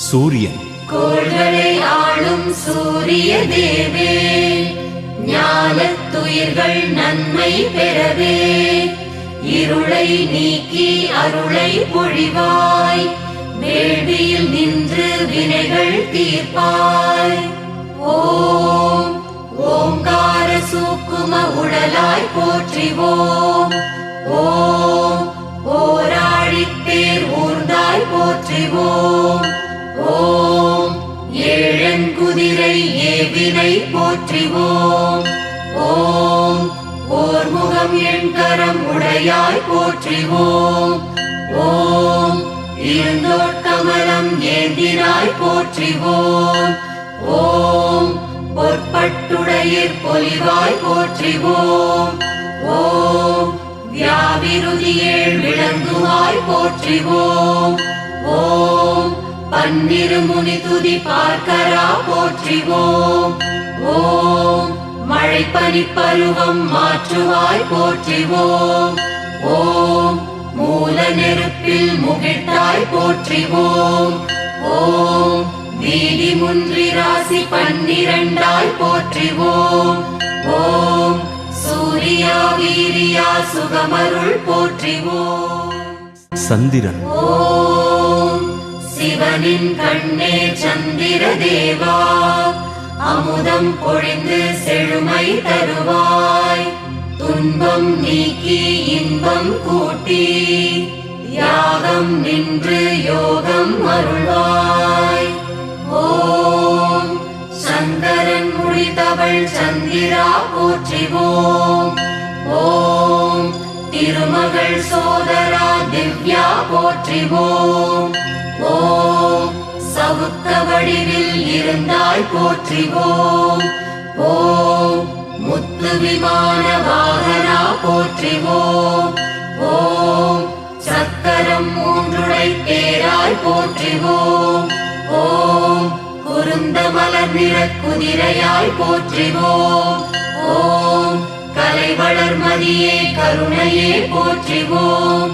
சூரியன். கோள்களை ஆளும் சூரிய தேவே ஞானத்துயிர்கள் நன்மை பெறவே. இருளை நீக்கி அருளை பொழிவாய் வேள்வியில் நின்று வினைகள் தீர்ப்பாய். ஓம் ஓங்கார சூக்கும உடலாய் போற்றிவோம். ஓம் போராழித்தேர் ஊர்ந்தாய் போற்றிவோம். போற்றிவோம் ஓம். ஓர் முகம் என் கரம் உடையாய் போற்றிவோம். ஓம். இருந்தோர் கமலம் ஏந்தினாய் போற்றிவோம். ஓம். பொற்பட்டுடையிற் பொலிவாய் போற்றிவோம். ஓம். வியாவிருதியேழ் விளங்குவாய் போற்றிவோம். ஓம். பன்னிருமுனி துதி பார்க்கரா போற்றிவோம். ஓம். மழை பருவம் மாற்றுவாய் போற்றிவோம். ஓம். மூல நெருப்பில் முகிட்டாய் போற்றிவோம். ஓம். வீதி முன்றி ராசி பன்னிரண்டாய் போற்றிவோம். ஓம். சூரியா வீரியா சுகமருள் போற்றிவோம். சந்திரன். ஓம். சிவனின் கண்ணே சந்திர தேவா அமுதம் பொழிந்து செழுமை தருவாய். துன்பம் நீக்கி இன்பம் கூட்டி யாகம் நின்று யோகம் அருள்வாய் ஓம் சங்கரன் முடித்தவள் சந்திரா போற்றிவோம். ஓம் திருமகள் சோதரா திவ்யா போற்றிவோம். ஓம் சவுத்த வடிவில் இருந்தாய் போற்றிவோம் ஓம் முத்து விமான வாகனா போற்றிவோம் ஓம் சக்கரம் மூன்றுடை தேராய் போற்றிவோம் ஓம் குருந்த மலர் நிற குதிரையாய் போற்றிவோம் ஓம் கலை வளர்மதியே கருணையே போற்றிவோம்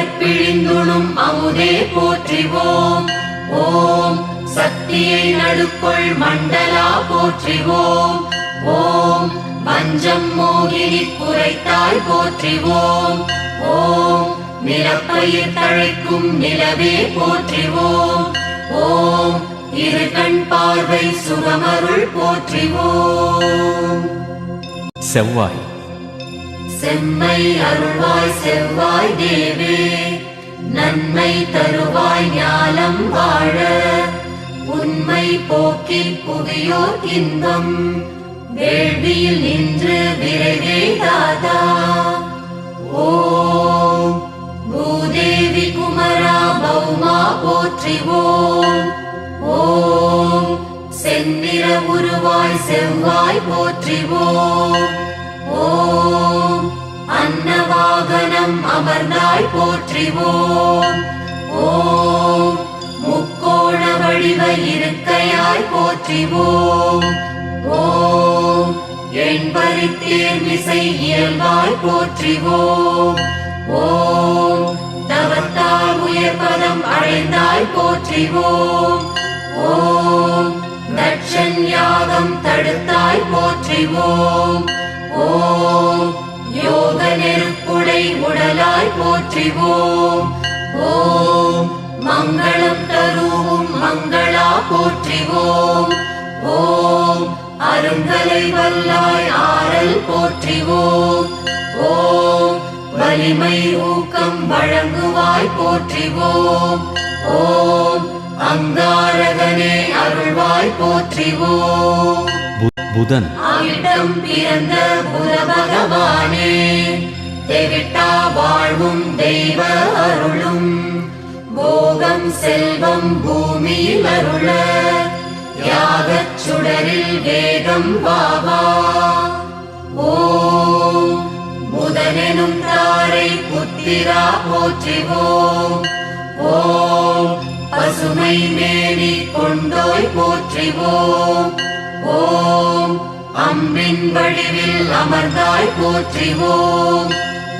பிழிந்துணும் அமுதே போற்றிவோம். ஓம் சக்தியை நடுக்குள் மண்டலா போற்றிவோம். ஓம் பஞ்சம் மோகினி குறைத்தாய் போற்றிவோம். ஓம் நிலப்பயிர் தழைக்கும் நிலவே போற்றிவோம். ஓம் இரு கண் பார்வை சுகமருள் போற்றிவோம். செவ்வாய். செம்மை அருள்வாய் செவ்வாய் தேவே. நன்மை தருவாய் ஞானம் வாழ. உண்மை போக்கி புவியோர் இன்பம். வேள்வியில் நின்று விரைவே தாதா. ஓம். பூதேவி குமரா பௌமா போற்றிவோம். ஓம். செந்நிற உருவாய் செவ்வாய் போற்றிவோம். அன்னவாகனம் அமர்நாய் போற்றிவோம். ஓம். முக்கோண வடிவ இருக்கையாய் போற்றிவோம். ஓம். எண்பரித்தேர் மிசை இயல்பாய் போற்றிவோம். ஓம். தவத்தால் உயர் பதம் அடைந்தாய் போற்றிவோம். ஓம். நட்சன் யாகம் தடுத்தாய் போற்றிவோம். ஓம். யோக நெருப்புடை உடலாய் போற்றிவோம். ஓம் மங்களம் தருவும் மங்களா போற்றிவோம். ஓம் அருங்கலை வல்லாய் ஆரல் போற்றிவோம். ஓம் வலிமை ஊக்கம் வழங்குவாய் போற்றிவோம். ஓம் அங்காரகனே அருள்வாய் போற்றிவோம். புதன். ஆயிடம் பிறந்த புத பகவானே விட்டா வாழ்வும் தெய்வ அருளும். போகம் செல்வம் பூமியில் அருள. யாகச் சுடரில் வேகம் வாவா ஓம் புதனெனும் தாரை புத்திரா போற்றிவோம் ஓம் பசுமை மேனி கொண்டோய் போற்றிவோம் ஓம் அம்பின் வடிவில் அமர்ந்தாய் போற்றிவோம்.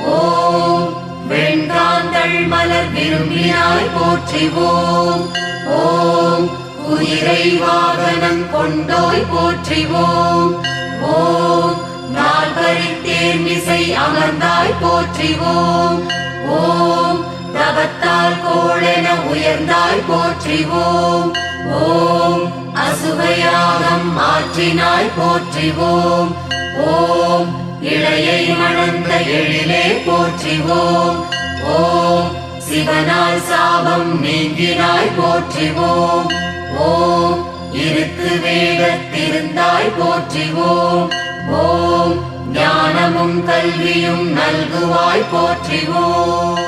ஓம். வெண்காந்தள் மலர் விரும்பினாய் போற்றிவோம். ஓம். உயிரை வாகனம் கொண்டோய் போற்றிவோம். ஓம். நால்வரி தேர்மிசை அமர்ந்தாய் போற்றிவோம். ஓம். தவத்தால் கோளென உயர்ந்தாய் போற்றிவோம். ஓம். அசுவையாக மாற்றினாய் போற்றிவோம். ஓம் இளையை மணந்த எழிலே போற்றிவோம். ஓம் சிவனால் சாபம் நீங்கினாய் போற்றிவோம். ஓம் இருக்கு வேதத்திருந்தாய் போற்றிவோம். ஓம் ஞானமும் கல்வியும் நல்குவாய் போற்றிவோம்.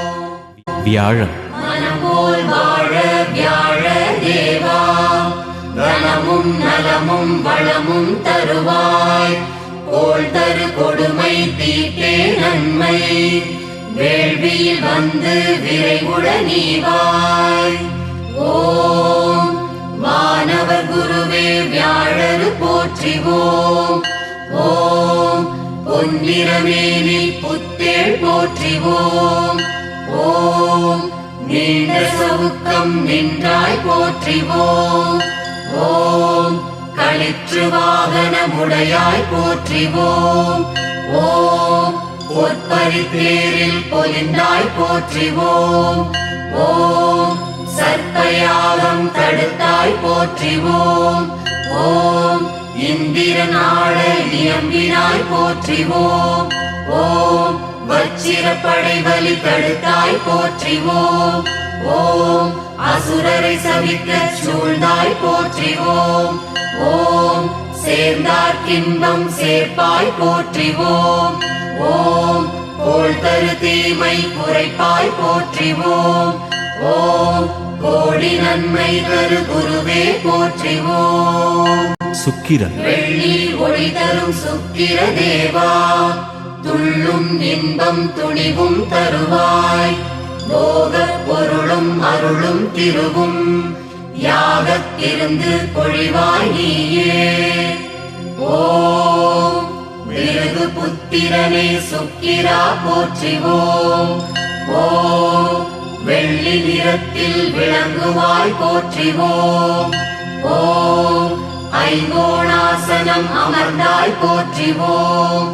வியாழன். மனமோல் வாழ வியாழ தேவா. தனமும் நலமும் வளமும் தருவாய். கோள் தரு கொடுமை தீட்டே நன்மை. வேள்வியில் வந்து விரைவுடன் நீவாய். ஓம் வானவர் குருவே வியாழரு போற்றிவோம். ஓம் பொன்னிறமேனி புத்தேள் போற்றிவோம். ஓம் நீண்ட சவுக்கம் நின்றாய் போற்றிவோம். ஓம். களிற்று வாகனமுடையாய் போற்றிவோம். ஓம். பொற்பரி தேரில் பொலிந்தாய் போற்றிவோம். ஓம். சர்ப்பயாகம் தடுத்தாய் போற்றிவோம். ஓம். இந்திர நாட நியம்பினாய் போற்றிவோம். ஓம். வச்சிரப்படை படைவலி தடுத்தாய் போற்றிவோம். ஓம். அசுரரை சவிக்க சூழ்ந்தாய் போற்றிவோம். ஓம் சேர்ந்தார் கின்பம் சேர்ப்பாய் போற்றிவோம். ஓம் கோள் தரு தீமை குறைப்பாய் போற்றிவோம். ஓம் கோடி நன்மை தரு குருவே போற்றிவோம். சுக்கிரன். வெள்ளி ஒளி தரும் சுக்கிர தேவா துள்ளும் இன்பம் துணிவும் தருவாய். போகப் பொருளும் அருளும் திருவும். யாகத்திருந்து பொழிவாய் நீயே. ஓம் விருது புத்திரனே சுக்கிரா போற்றிவோம். ஓம் வெள்ளி நிறத்தில் விளங்குவாய் போற்றிவோம். ஓம் ஐங்கோணாசனம் அமர்ந்தாய் போற்றிவோம்.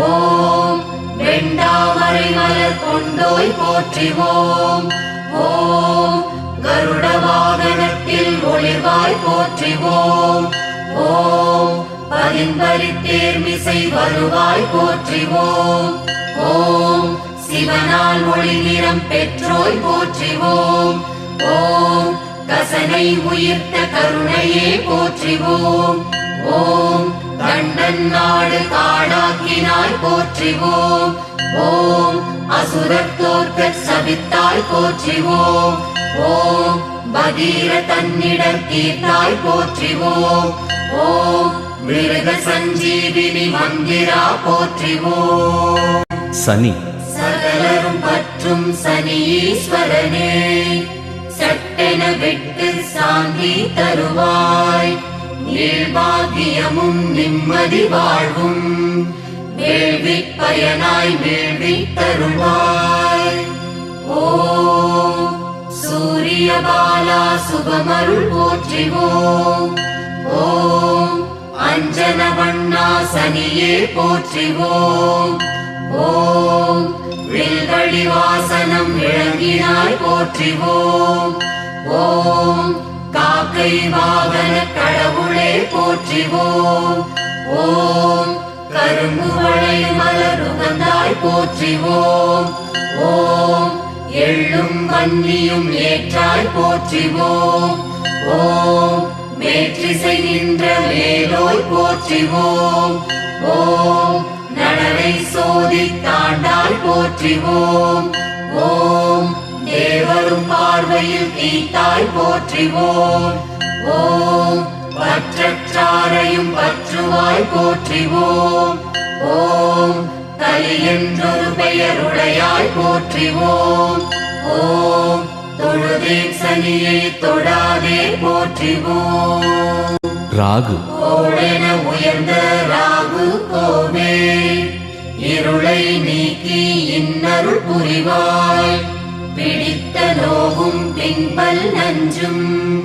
ஓம் வெண்டாமரை மலர் கொண்டோய் போற்றிவோம். ஓம் கருட வாகனத்தில் ஒளிர்வாய் போற்றிவோம். ஓம் பதின்பரி தேர்மிசை வருவாய் போற்றிவோம். ஓம் சிவனால் ஒளி நிறம் பெற்றோய் போற்றிவோம். ஓம் கசனை உயிர்த்த கருணையே போற்றிவோம். ஓம் கண்டன் நாடு காடாக்கினாய் போற்றிவோம். ஓம் அசுரர் தோற்க சபித்தாய் போற்றிவோம் ஓம் பகீர தன்னிடர் தீர்த்தாய் போற்றிவோம் ஓம் மிருக சஞ்சீவினி மந்திரா போற்றிவோம் சனி. சகலரும் பற்றும் சனீஸ்வரனே. சட்டென விட்டு சாந்தி தருவாய். நீள்பாகியமும் நிம்மதி வாழ்வும். வேள்வி பயனாய் வேள்வி தருவாய் ஓம் சூரிய பாலா சுபமருள் போற்றிவோம் ஓம் அஞ்சன வண்ணா சனியே போற்றிவோம் ஓம் வில்வழி வாசனம் விளங்கினாய் போற்றிவோம் ஓம் காக்கை வாகன கடவுளே போற்றிவோம் ஓம் கரும்பு வளை மலர் உகந்தாய் போற்றிவோம். ஓம். எள்ளும் வன்னியும் ஏற்றாய் போற்றிவோம். ஓம். மேற்றிசை நின்ற மேலோய் போற்றிவோம். ஓம். நனவை சோதி தாண்டாய் போற்றிவோம். ஓம். தேவரும் பார்வையில் தீத்தாய் போற்றிவோம். ஓம். பற்றற்றாரையும் பற்றுவாய் போற்றிவோம். ஓம் கலி என்றொரு பெயருடையாய் போற்றிவோம். ஓம் தொழுதேன் சனியை தொடாதே போற்றிவோம். ராகு. கோளென உயர்ந்த ராகு கோவே இருளை நீக்கி இன்னருள் புரிவாய். இன்பல் நஞ்சும்.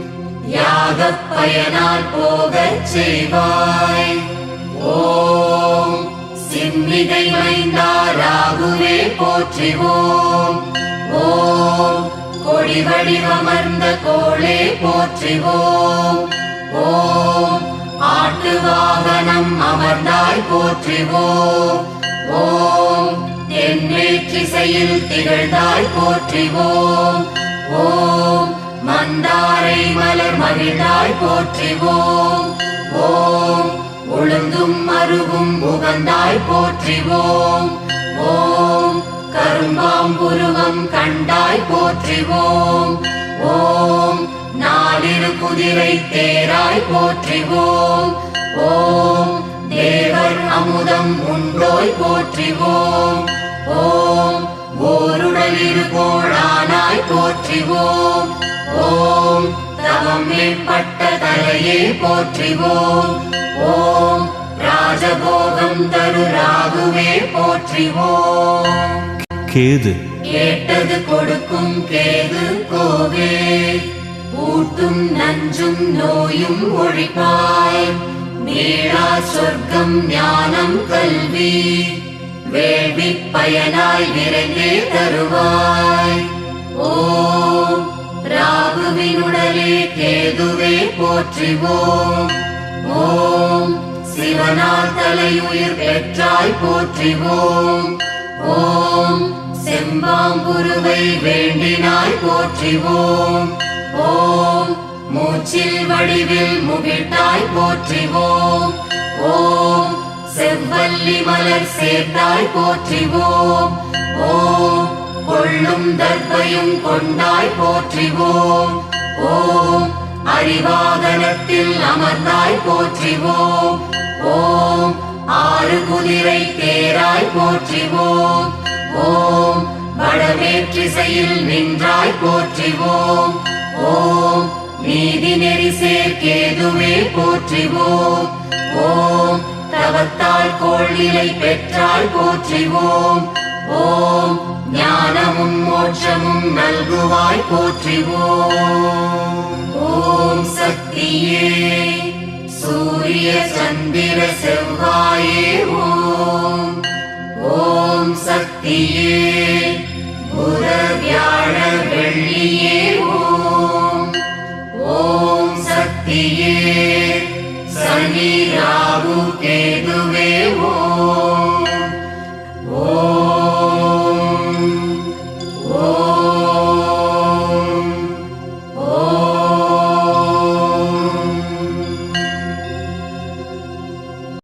யாகப் பயனால் போகச் செய்வாய். ஓம் சிம்மிகை மைந்தா ராகுவே போற்றிவோம். ஓம் கொடி வடிவமர்ந்த கோளே போற்றிவோம். ஓம் ஆட்டு வாகனம் அமர்ந்தாய் போற்றிவோம். ஓம் தென்மேற்றிசையில் திகழ்ந்தாய் போற்றிவோம். ஓம் மந்தாரை மலர் மகிழ்ந்தாய் போற்றிவோம். ஓம். உளுந்தும் மருவும் உகந்தாய் போற்றிவோம். ஓம். கரும்பாம்புருவம் கண்டாய் போற்றிவோம். ஓம். நாலிரு குதிரை தேராய் போற்றிவோம். ஓம். தேவர் அமுதம் உண்டோய் போற்றிவோம். ஓம். ஓருடல் இருகோழானாய் போற்றிவோம். ஓம் தவம் மேம்பட்ட தலையே போற்றிவோம். ஓம் ராஜபோகம் தரு ராகுவே போற்றிவோம். கேது. கேட்டது கொடுக்கும் கேது கோவே. ஊட்டும் நஞ்சும் நோயும் ஒழிப்பாய். மீளா சொர்க்கம் ஞானம் கல்வி. வேள்வி பயனாய் விரைந்தே தருவாய். ஓம் ராகுவினுடலே கேதுவே போற்றிவோம். ஓம் சிவனால் தலையுயிர் பெற்றாய் போற்றிவோம். ஓம் செம்பாம்புருவை வேண்டினாய் போற்றிவோம். ஓம் மூச்சில் வடிவில் முகிட்டாய் போற்றிவோம். ஓம் செவ்வல்லி மலர் சேர்த்தாய் போற்றிவோம். ஓம் கொள்ளும் தர்பையும் கொண்டாய் போற்றிவோம். ஓம் அறிவாகனத்தில் அமர்ந்தாய் போற்றிவோம். ஓம் ஆறு குதிரை தேராய் போற்றிவோம். ஓம் வடமேற்றிசையில் நின்றாய் போற்றிவோம். ஓம் நீதி நெறி சேர்க்கேதுவே போற்றிவோம். ஓம் தவத்தால் கோழிலை பெற்றால் போற்றிவோம். ஓம் ஞானமும் மோட்சமும் நல்குவாய் போற்றிவோம். ஓம் சக்தியே சூரிய சந்திர செவ்வாயே ஓம். ஓம் சக்தியே